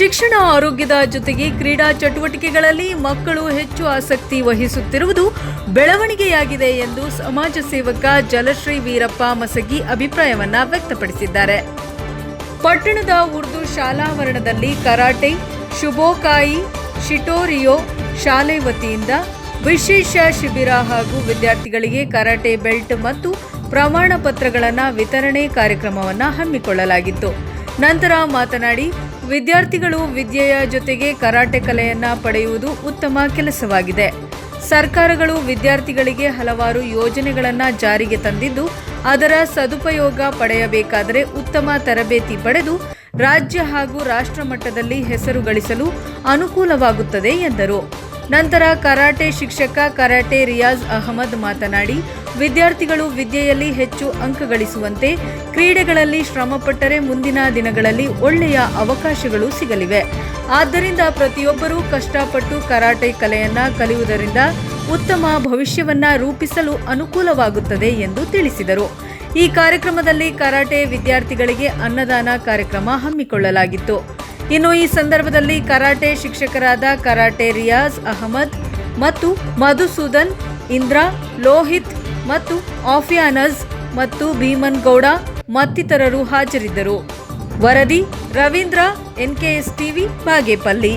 ಶಿಕ್ಷಣ ಆರೋಗ್ಯದ ಜೊತೆಗೆ ಕ್ರೀಡಾ ಚಟುವಟಿಕೆಗಳಲ್ಲಿ ಮಕ್ಕಳು ಹೆಚ್ಚು ಆಸಕ್ತಿ ವಹಿಸುತ್ತಿರುವುದು ಬೆಳವಣಿಗೆಯಾಗಿದೆ ಎಂದು ಸಮಾಜ ಸೇವಕ ಜಲಶ್ರೀ ವೀರಪ್ಪ ಮಸಗಿ ಅಭಿಪ್ರಾಯವನ್ನ ವ್ಯಕ್ತಪಡಿಸಿದ್ದಾರೆ. ಪಟ್ಟಣದ ಉರ್ದು ಶಾಲಾವರಣದಲ್ಲಿ ಕರಾಟೆ, ಶುಭೋಕಾಯಿ, ಶಿಟೋರಿಯೋ ಶಾಲೆ ವತಿಯಿಂದ ವಿಶೇಷ ಶಿಬಿರ ಹಾಗೂ ವಿದ್ಯಾರ್ಥಿಗಳಿಗೆ ಕರಾಟೆ ಬೆಲ್ಟ್ ಮತ್ತು ಪ್ರಮಾಣ ಪತ್ರಗಳನ್ನು ವಿತರಣೆ ಕಾರ್ಯಕ್ರಮವನ್ನು ಹಮ್ಮಿಕೊಳ್ಳಲಾಗಿತ್ತು. ನಂತರ ಮಾತನಾಡಿ ವಿದ್ಯಾರ್ಥಿಗಳು ವಿದ್ಯೆಯ ಜೊತೆಗೆ ಕರಾಟೆ ಕಲೆಯನ್ನ ಪಡೆಯುವುದು ಉತ್ತಮ ಕೆಲಸವಾಗಿದೆ. ಸರ್ಕಾರಗಳು ವಿದ್ಯಾರ್ಥಿಗಳಿಗೆ ಹಲವಾರು ಯೋಜನೆಗಳನ್ನು ಜಾರಿಗೆ ತಂದಿದ್ದು, ಅದರ ಸದುಪಯೋಗ ಪಡೆಯಬೇಕಾದರೆ ಉತ್ತಮ ತರಬೇತಿ ಪಡೆದು ರಾಜ್ಯ ಹಾಗೂ ರಾಷ್ಟ್ರ ಮಟ್ಟದಲ್ಲಿ ಹೆಸರು ಗಳಿಸಲು ಅನುಕೂಲವಾಗುತ್ತದೆ ಎಂದರು. ನಂತರ ಕರಾಟೆ ಶಿಕ್ಷಕ ಕರಾಟೆ ರಿಯಾಜ್ ಅಹಮದ್ ಮಾತನಾಡಿ, ವಿದ್ಯಾರ್ಥಿಗಳು ವಿದ್ಯೆಯಲ್ಲಿ ಹೆಚ್ಚು ಅಂಕ ಗಳಿಸುವಂತೆ ಕ್ರೀಡೆಗಳಲ್ಲಿ ಶ್ರಮಪಟ್ಟರೆ ಮುಂದಿನ ದಿನಗಳಲ್ಲಿ ಒಳ್ಳೆಯ ಅವಕಾಶಗಳು ಸಿಗಲಿವೆ. ಆದ್ದರಿಂದ ಪ್ರತಿಯೊಬ್ಬರೂ ಕಷ್ಟಪಟ್ಟು ಕರಾಟೆ ಕಲೆಯನ್ನ ಕಲಿಯುವುದರಿಂದ ಉತ್ತಮ ಭವಿಷ್ಯವನ್ನ ರೂಪಿಸಲು ಅನುಕೂಲವಾಗುತ್ತದೆ ಎಂದು ತಿಳಿಸಿದರು. ಈ ಕಾರ್ಯಕ್ರಮದಲ್ಲಿ ಕರಾಟೆ ವಿದ್ಯಾರ್ಥಿಗಳಿಗೆ ಅನ್ನದಾನ ಕಾರ್ಯಕ್ರಮ ಹಮ್ಮಿಕೊಳ್ಳಲಾಗಿತ್ತು. ಇನ್ನು ಈ ಸಂದರ್ಭದಲ್ಲಿ ಕರಾಟೆ ಶಿಕ್ಷಕರಾದ ಕರಾಟೆ ರಿಯಾಜ್ ಅಹಮದ್ ಮತ್ತು ಮಧುಸೂದನ್, ಇಂದ್ರಾ, ಲೋಹಿತ್ ಮತ್ತು ಆಫಿಯಾನಜ್ ಮತ್ತು ಭೀಮನ್ ಗೌಡ ಮತ್ತಿತರರು ಹಾಜರಿದ್ದರು. ವರದಿ ರವೀಂದ್ರ, ಎನ್ಕೆಎಸ್ ಟಿವಿ, ಬಾಗೇಪಲ್ಲಿ.